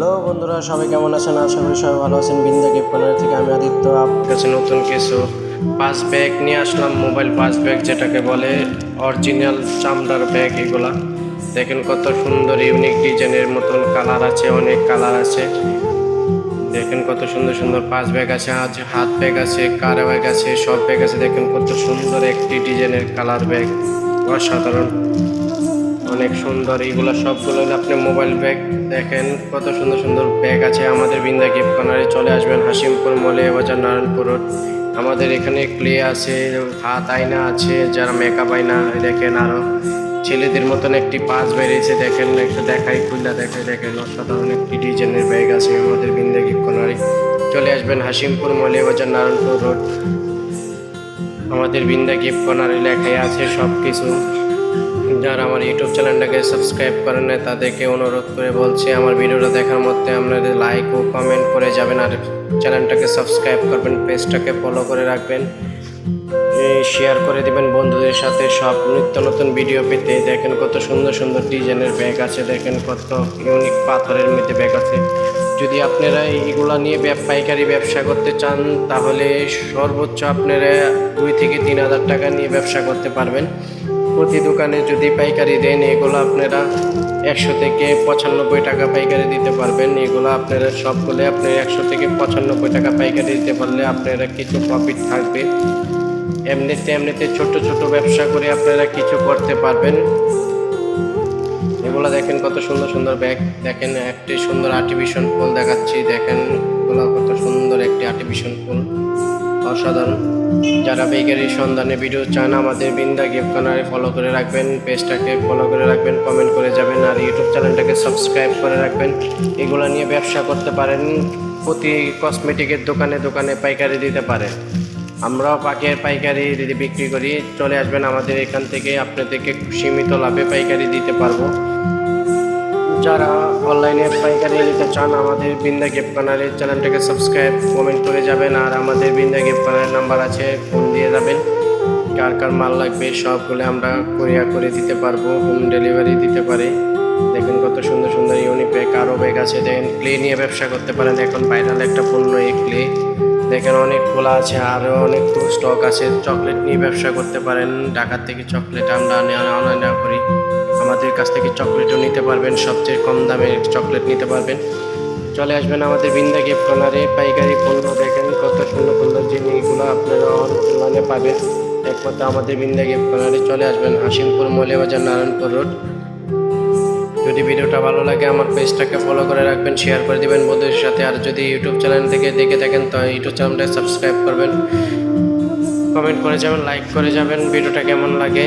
Hello বন্ধুরা, সবাই কেমন আছেন? আশা করি সবাই ভালো আছেন। বিন্দা গিফট কর্নার থেকে আমি আদিত্য, আপনার কাছে নতুন কিছু পাঁচ ব্যাগ নিয়ে আসলাম, মোবাইল পাঁচ ব্যাগ যেটাকে বলে অরিজিনাল চামড়ার ব্যাগ এগুলা। দেখেন কত সুন্দর, ইউনিক ডিজাইনের মতন কালার আছে, অনেক কালার আছে। দেখেন কত সুন্দর সুন্দর পাঁচ ব্যাগ আছে, আজ হাত ব্যাগ আছে, কার ব্যাগ আছে, সব ব্যাগ আছে। দেখেন কত সুন্দর একটি ডিজাইনের কালার ব্যাগ। অসাধারণ। অনেক সুন্দর এইগুলো সবগুলো আপনি মোবাইল ব্যাগ দেখেন, কত সুন্দর সুন্দর ব্যাগ আছে। আমাদের বিন্দা গিফট কর্নারে চলে আসবেন, হাসিমপুর মলে বাজার নারায়ণপুর রোড আমাদের এখানে ক্লে আছে, হাত আয়না আছে, যারা মেকআপ আয়না দেখেন আরও ছেলেদের মতন একটি পাঁচ বেরিয়েছে দেখেন, একটু দেখাই খুললা দেখাই, দেখেন, অসাধারণ একটি ডিজাইনের ব্যাগ আছে আমাদের বিন্দা গিফট কর্নারে চলে আসবেন হাসিমপুর মলে বাজার নারায়ণপুর রোড আমাদের বিন্দা গিফট কর্নারে লেখাই আছে সব কিছু যারা আমার ইউটিউব চ্যানেলটাকে সাবস্ক্রাইব করেন না তাদেরকে অনুরোধ করে বলছি, আমার ভিডিওটা দেখার মধ্যে আপনাদের লাইক ও কমেন্ট করে যাবেন আর চ্যানেলটাকে সাবস্ক্রাইব করবেন পেজটাকে ফলো করে রাখবেন। শেয়ার করে দিবেন বন্ধুদের সাথে। সব নিত্য নতুন ভিডিও পেতে দেখেন কত সুন্দর সুন্দর ডিজাইনের ব্যাগ আছে, দেখেন কত ইউনিক পাথরের মধ্যে ব্যাগ আছে। যদি আপনারা এইগুলা নিয়ে পাইকারি ব্যবসা করতে চান, তাহলে সর্বোচ্চ আপনারা দুই থেকে তিন হাজার টাকা নিয়ে ব্যবসা করতে পারবেন। প্রতি দোকানে যদি পাইকারি দেন, এগুলো আপনারা একশো থেকে পঁচানব্বই টাকা পাইকারি দিতে পারবেন। এগুলো আপনারা সবগুলো আপনি একশো থেকে পঁচানব্বই টাকা পাইকারি দিতে পারলে আপনারা কিছু প্রফিট থাকবে। এমনিতে এমনিতে ছোট ছোট ব্যবসা করে আপনারা কিছু করতে পারবেন। এগুলো দেখেন কত সুন্দর সুন্দর ব্যাগ। দেখেন একটি সুন্দর আর্টিফিশিয়াল ফুল দেখাচ্ছি। দেখেন এগুলো কত সুন্দর একটি আর্টিফিশিয়াল ফুল। অসাধারণ। যারা বেকারির সন্ধানে ভিডিও চান, আমাদের বিন্দা গিফট কর্নারে ফলো করে রাখবেন, পেজটাকে ফলো করে রাখবেন কমেন্ট করে যাবেন, আর ইউটিউব চ্যানেলটাকে সাবস্ক্রাইব করে রাখবেন। এগুলো নিয়ে ব্যবসা করতে পারেন, প্রতি কসমেটিকের দোকানে দোকানে পাইকারি দিতে পারে আমরাও পাকের পাইকারি যদি বিক্রি করি, চলে আসবেন আমাদের এখান থেকে, আপনাদেরকে সীমিত লাভে পাইকারি দিতে পারব। যারা অনলাইনে পাইকারি নিতে চান, আমাদের বিন্দা গিফট কর্নারের চ্যানেলটাকে সাবস্ক্রাইব, কমেন্ট করে যাবেন। আর আমাদের বিন্দা গিফট কর্নারের নাম্বার আছে, ফোন দিয়ে যাবেন। কার কার মাল লাগবে সবগুলো আমরা কুরিয়ার করে দিতে পারব হোম ডেলিভারি দিতে পারি। দেখেন কত সুন্দর সুন্দর ইউনিক ব্যাগ আরও ব্যাগ আছে। দেখেন ক্লে নিয়ে ব্যবসা করতে পারেন। এখন ভাইরাল একটা পণ্য এই ক্লে দেখেন অনেক খোলা আছে, আরও অনেক স্টক আছে। চকলেট নিয়ে ব্যবসা করতে পারেন। ঢাকার থেকে চকলেট আমরা অনলাইনে করি। আমাদের কাছ থেকে চকলেটও নিতে পারবেন, সবচেয়ে কম দামে চকলেট নিতে পারবেন। চলে আসবেন আমাদের বিন্দা গিফট কর্নারে পাইকারি পণ্য দেখেন কত সুন্দর সুন্দর জিনিসগুলো আপনারা পাবেন। এক কথা আমাদের বিন্দা গিফট কর্নারে চলে আসবেন, হাসিমপুর মলিয়াবাজার নারায়ণপুর রোড। যদি ভিডিওটা ভালো লাগে, আমার পেজটাকে ফলো করে রাখবেন শেয়ার করে দিবেন বন্ধুদের সাথে। আর যদি ইউটিউব চ্যানেল থেকে দেখে থাকেন, তো ইউটিউব চ্যানেলটা সাবস্ক্রাইব করবেন। কমেন্ট করে যাবেন লাইক করে যাবেন, ভিডিওটা কেমন লাগে?